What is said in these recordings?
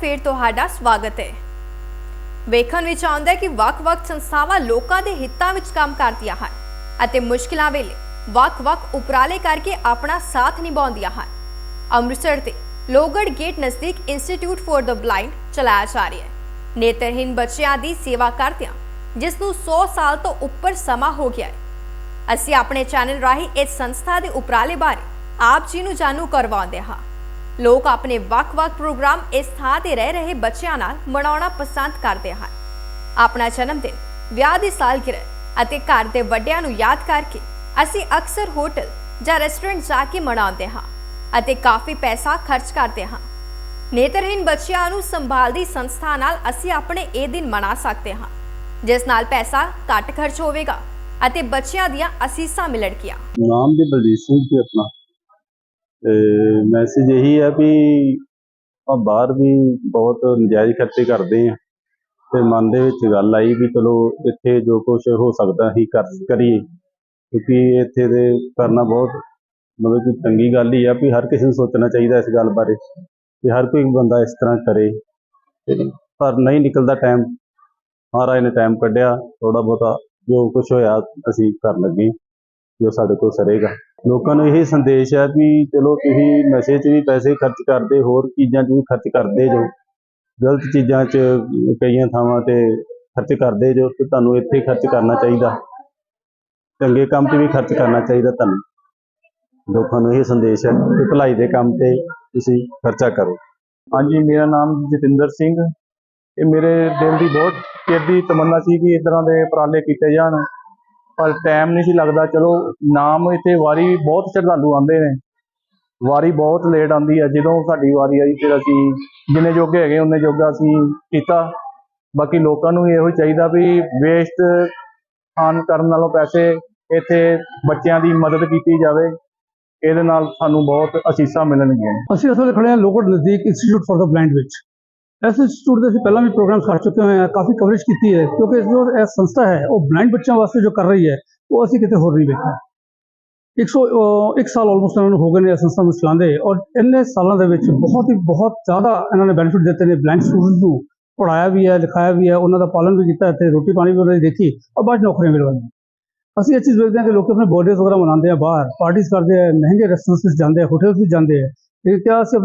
ਫੇਰ ਤੁਹਾਡਾ ਸਵਾਗਤ ਹੈ। ਵੇਖਣ ਵਿੱਚ ਆਉਂਦਾ ਹੈ ਕਿ ਵੱਖ-ਵੱਖ ਸੰਸਥਾਵਾਂ ਲੋਕਾਂ ਦੇ ਹਿੱਤਾਂ ਵਿੱਚ ਕੰਮ ਕਰਦੀਆਂ ਹਨ ਅਤੇ ਮੁਸ਼ਕਿਲਾਂ ਵੇਲੇ ਵੱਖ-ਵੱਖ ਉਪਰਾਲੇ ਕਰਕੇ ਆਪਣਾ ਸਾਥ ਨਿਭਾਉਂਦੀਆਂ ਹਨ। ਅੰਮ੍ਰਿਤਸਰ ਦੇ ਲੋਗੜ ਗੇਟ ਨਜ਼ਦੀਕ ਇੰਸਟੀਚਿਊਟ ਫॉर ਦ ਬਲਾਈਂਡ ਚਲਾਇਆ ਜਾ ਰਿਹਾ ਹੈ। ਨੇਤਰਹੀਨ ਬੱਚਿਆਂ ਦੀ ਸੇਵਾ ਕਰਦਿਆਂ ਜਿਸ ਨੂੰ 100 ਸਾਲ ਤੋਂ ਉੱਪਰ ਸਮਾਂ ਹੋ ਗਿਆ ਹੈ। ਅਸੀਂ ਆਪਣੇ ਚੈਨਲ ਰਾਹੀਂ ਇਸ ਸੰਸਥਾ ਦੇ ਉਪਰਾਲੇ ਬਾਰੇ ਆਪ ਜੀ ਨੂੰ ਜਾਣੂ ਕਰਵਾਉਂਦੇ ਹਾਂ। ਲੋਕ ਆਪਣੇ ਵੱਖ-ਵੱਖ ਪ੍ਰੋਗਰਾਮ ਇਸ ਥਾਂ ਤੇ ਰਹਿ ਰਹੇ ਬੱਚਿਆਂ ਨਾਲ ਮਨਾਉਣਾ ਪਸੰਦ ਕਰਦੇ ਹਨ। ਆਪਣਾ ਜਨਮ ਦਿਨ, ਵਿਆਹ ਦੀ ਸਾਲਗਿਰਹ ਅਤੇ ਘਰ ਦੇ ਵੱਡਿਆਂ ਨੂੰ ਯਾਦ ਕਰਕੇ ਅਸੀਂ ਅਕਸਰ ਹੋਟਲ ਜਾਂ ਰੈਸਟੋਰੈਂਟ ਜਾ ਕੇ ਮਨਾਉਂਦੇ ਹਾਂ ਅਤੇ ਕਾਫੀ ਪੈਸਾ ਖਰਚ ਕਰਦੇ ਹਾਂ। ਨੇਤਰਹੀਨ ਬੱਚਿਆਂ ਨੂੰ ਸੰਭਾਲਦੀ ਸੰਸਥਾ ਨਾਲ ਅਸੀਂ ਆਪਣੇ ਇਹ ਦਿਨ ਮਨਾ ਸਕਦੇ ਹਾਂ, ਜਿਸ ਨਾਲ ਪੈਸਾ ਘੱਟ ਖਰਚ ਹੋਵੇਗਾ ਅਤੇ ਬੱਚਿਆਂ ਦੀਆਂ ਅਸੀਸਾਂ ਮਿਲਣਗੀਆਂ। ਨਾਮ ਵੀ ਬਲਜੀਤ ਸਿੰਘ ਜੀ ਆਪਣਾ। ਤੇ ਮੈਸੇਜ ਇਹੀ ਆ ਵੀ ਆਪਾਂ ਬਾਹਰ ਵੀ ਬਹੁਤ ਨਜਾਇਜ਼ ਖਰਚੇ ਕਰਦੇ ਆ ਤੇ ਮਨ ਦੇ ਵਿੱਚ ਗੱਲ ਆਈ ਵੀ ਚਲੋ ਇੱਥੇ ਜੋ ਕੁਝ ਹੋ ਸਕਦਾ ਅਸੀਂ ਕਰ ਕਰੀਏ, ਕਿਉਂਕਿ ਇੱਥੇ ਦੇ ਕਰਨਾ ਬਹੁਤ ਮਤਲਬ ਕਿ ਚੰਗੀ ਗੱਲ ਹੀ ਆ ਵੀ ਹਰ ਕਿਸੇ ਨੂੰ ਸੋਚਣਾ ਚਾਹੀਦਾ ਇਸ ਗੱਲ ਬਾਰੇ ਕਿ ਹਰ ਕੋਈ ਬੰਦਾ ਇਸ ਤਰ੍ਹਾਂ ਕਰੇ। ਪਰ ਨਹੀਂ ਨਿਕਲਦਾ ਟਾਈਮ ਮਹਾਰਾਜ ਨੇ ਟਾਈਮ ਕੱਢਿਆ ਥੋੜਾ ਬਹੁਤਾ ਜੋ ਕੁਝ ਹੋਇਆ ਅਸੀਂ ਕਰਨ ਲੱਗੇ ਜੋ ਸਾਡੇ ਕੋਲ ਸਰੇਗਾ। ਲੋਕਾਂ ਨੂੰ ਇਹ ਸੰਦੇਸ਼ ਹੈ ਵੀ ਚਲੋ ਤੁਸੀਂ ਨਸ਼ੇ 'ਚ ਵੀ ਪੈਸੇ ਖਰਚ ਕਰਦੇ, ਹੋਰ ਚੀਜ਼ਾਂ 'ਚ ਵੀ ਖਰਚ ਕਰਦੇ ਜੋ। ਗਲਤ ਚੀਜ਼ਾਂ 'ਚ ਕਈਆਂ ਥਾਵਾਂ ਤੇ ਖਰਚ ਕਰਦੇ ਜੋ, ਤੇ ਤੁਹਾਨੂੰ ਇੱਥੇ ਖਰਚ ਕਰਨਾ ਚਾਹੀਦਾ। ਚੰਗੇ ਕੰਮ 'ਤੇ ਵੀ ਖਰਚ ਕਰਨਾ ਚਾਹੀਦਾ ਤੁਹਾਨੂੰ। ਲੋਕਾਂ ਨੂੰ ਇਹ ਸੰਦੇਸ਼ ਹੈ ਕਿ ਭਲਾਈ ਦੇ ਕੰਮ ਤੇ ਤੁਸੀਂ ਖਰਚਾ ਕਰੋ। ਹਾਂਜੀ, ਮੇਰਾ ਨਾਮ ਜਤਿੰਦਰ ਸਿੰਘ। ਇਹ ਮੇਰੇ ਦਿਲ ਦੀ ਬਹੁਤ ਚਿਰ ਤਮੰਨਾ ਸੀ ਕਿ ਇਸ ਤਰ੍ਹਾਂ ਦੇ ਉਪਰਾਲੇ ਕੀਤੇ ਜਾਣ। ਪਰ ਟਾਈਮ ਨਹੀਂ ਸੀ ਲੱਗਦਾ। ਚਲੋ, ਨਾਮ ਇੱਥੇ ਵਾਰੀ ਬਹੁਤ ਸ਼ਰਧਾਲੂ ਆਉਂਦੇ ਨੇ। ਵਾਰੀ ਬਹੁਤ ਲੇਟ ਆਉਂਦੀ ਹੈ। ਜਦੋਂ ਸਾਡੀ ਵਾਰੀ ਆਈ, ਫਿਰ ਅਸੀਂ ਜਿੰਨੇ ਜੋਗੇ ਹੈਗੇ ਉਹਨੇ ਜੋਗਾ ਅਸੀਂ ਕੀਤਾ। ਬਾਕੀ ਲੋਕਾਂ ਨੂੰ ਇਹੋ ਹੀ ਚਾਹੀਦਾ ਵੀ ਵੇਸਟ ਆਨ ਕਰਨ ਨਾਲੋਂ ਪੈਸੇ ਇੱਥੇ ਬੱਚਿਆਂ ਦੀ ਮਦਦ ਕੀਤੀ ਜਾਵੇ। ਇਹਦੇ ਨਾਲ ਸਾਨੂੰ ਬਹੁਤ ਅਸੀਸਾਂ ਮਿਲਣਗੀਆਂ। ਅਸੀਂ ਇਸ ਵੇਲੇ ਖੜੇ ਹਾਂ ਲੋਕੜ ਨਜ਼ਦੀਕ ਇੰਸਟੀਚਿਊਟ ਫॉर द ਬਲਾਈਂਡ ਵਿੱਚ। ਇਸ ਇੰਸਟੀਚਿਊਟ ਦੇ ਅਸੀਂ ਪਹਿਲਾਂ ਵੀ ਪ੍ਰੋਗਰਾਮ ਕਰ ਚੁੱਕੇ ਹੋਏ ਹਾਂ ਕਾਫੀ ਕਵਰੇਜ ਕੀਤੀ ਹੈ ਕਿਉਂਕਿ ਜੋ ਇਹ ਸੰਸਥਾ ਹੈ ਉਹ ਬਲਾਈਂਡ ਬੱਚਿਆਂ ਵਾਸਤੇ ਜੋ ਕਰ ਰਹੀ ਹੈ ਉਹ ਅਸੀਂ ਕਿਤੇ ਹੋਰ ਨਹੀਂ ਵੇਖਿਆ 100 ਅਹ ਇੱਕ ਸਾਲ ਆਲਮੋਸਟ ਇਹਨਾਂ ਨੂੰ ਹੋ ਗਏ ਨੇ ਇਹ ਸੰਸਥਾ ਨੂੰ ਚਲਾਉਂਦੇ ਔਰ ਇੰਨੇ ਸਾਲਾਂ ਦੇ ਵਿੱਚ ਬਹੁਤ ਹੀ ਬਹੁਤ ਜ਼ਿਆਦਾ ਇਹਨਾਂ ਨੇ ਬੈਨੀਫਿਟ ਦਿੱਤੇ ਨੇ ਬਲਾਈਂਡ ਸਟੂਡੈਂਟਸ ਨੂੰ ਪੜਾਇਆ ਵੀ ਹੈ ਲਿਖਾਇਆ ਵੀ ਹੈ ਉਹਨਾਂ ਦਾ ਪਾਲਣ ਵੀ ਕੀਤਾ ਤੇ ਰੋਟੀ ਪਾਣੀ ਵੀ ਉਹਨਾਂ ਦੀ ਦੇਖੀ ਔਰ ਬਾਅਦ 'ਚ ਨੌਕਰੀਆਂ ਮਿਲਵਾਈਆਂ ਅਸੀਂ ਇਹ ਚੀਜ਼ ਵੇਖਦੇ ਹਾਂ ਕਿ ਲੋਕ ਆਪਣੇ ਬਰਥਡੇ ਵਗੈਰਾ ਮਨਾਉਂਦੇ ਆ ਬਾਹਰ ਪਾਰਟੀਆਂ ਕਰਦੇ ਆ ਮਹਿੰਗੇ ਰੈਸਟੋਰੈਂਟਸ ਵਿੱਚ ਜਾਂਦੇ ਆ ਹੋਟਲਸ ਵਿੱਚ ਜਾਂਦੇ ਆ ਤੇ ਕਿਆ ਅਸੀਂ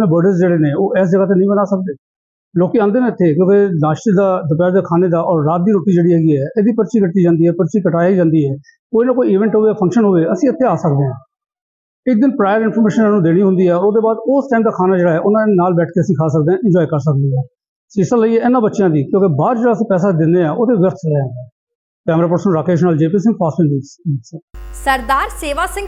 ਆਪਣੇ ਲੋਕੀ ਆਉਂਦੇ ਨੇ ਇੱਥੇ ਕਿਉਂਕਿ ਨਾਸ਼ਤੇ ਦਾ, ਦੁਪਹਿਰ ਦੇ ਖਾਣੇ ਦਾ ਔਰ ਰਾਤ ਦੀ ਰੋਟੀ ਜਿਹੜੀ ਹੈਗੀ ਹੈ, ਇਹਦੀ ਪਰਚੀ ਕੱਟੀ ਜਾਂਦੀ ਹੈ, ਪਰਚੀ ਕਟਾਈ ਜਾਂਦੀ ਹੈ। ਕੋਈ ਨਾ ਕੋਈ ਇਵੈਂਟ ਹੋਵੇ ਫੰਕਸ਼ਨ ਹੋਵੇ, ਅਸੀਂ ਇੱਥੇ ਆ ਸਕਦੇ ਹਾਂ। ਇੱਕ ਦਿਨ ਪ੍ਰਾਇਰ ਇਨਫੋਰਮੇਸ਼ਨ ਇਹਨਾਂ ਨੂੰ ਦੇਣੀ ਹੁੰਦੀ ਹੈ, ਉਹਦੇ ਬਾਅਦ ਉਸ ਟਾਈਮ ਦਾ ਖਾਣਾ ਜਿਹੜਾ ਹੈ, ਉਹਨਾਂ ਦੇ ਨਾਲ ਬੈਠ ਕੇ ਅਸੀਂ ਖਾ ਸਕਦੇ ਹਾਂ ਇੰਜੋਏ ਕਰ ਸਕਦੇ ਹਾਂ। ਸੀਸਾ ਲਈਏ ਇਹਨਾਂ ਬੱਚਿਆਂ ਦੀ, ਕਿਉਂਕਿ ਬਾਹਰ ਜਿਹੜਾ ਅਸੀਂ ਪੈਸਾ ਦਿੰਦੇ ਆ ਉਹਦੇ ਵਿਅਰਥ ਰਹੇ ਹਾਂ। ਕੈਮਰਾ ਪਰਸਨ ਰਾਕੇਸ਼ ਨਾਲ JP Singh fast news Sardar Seva Singh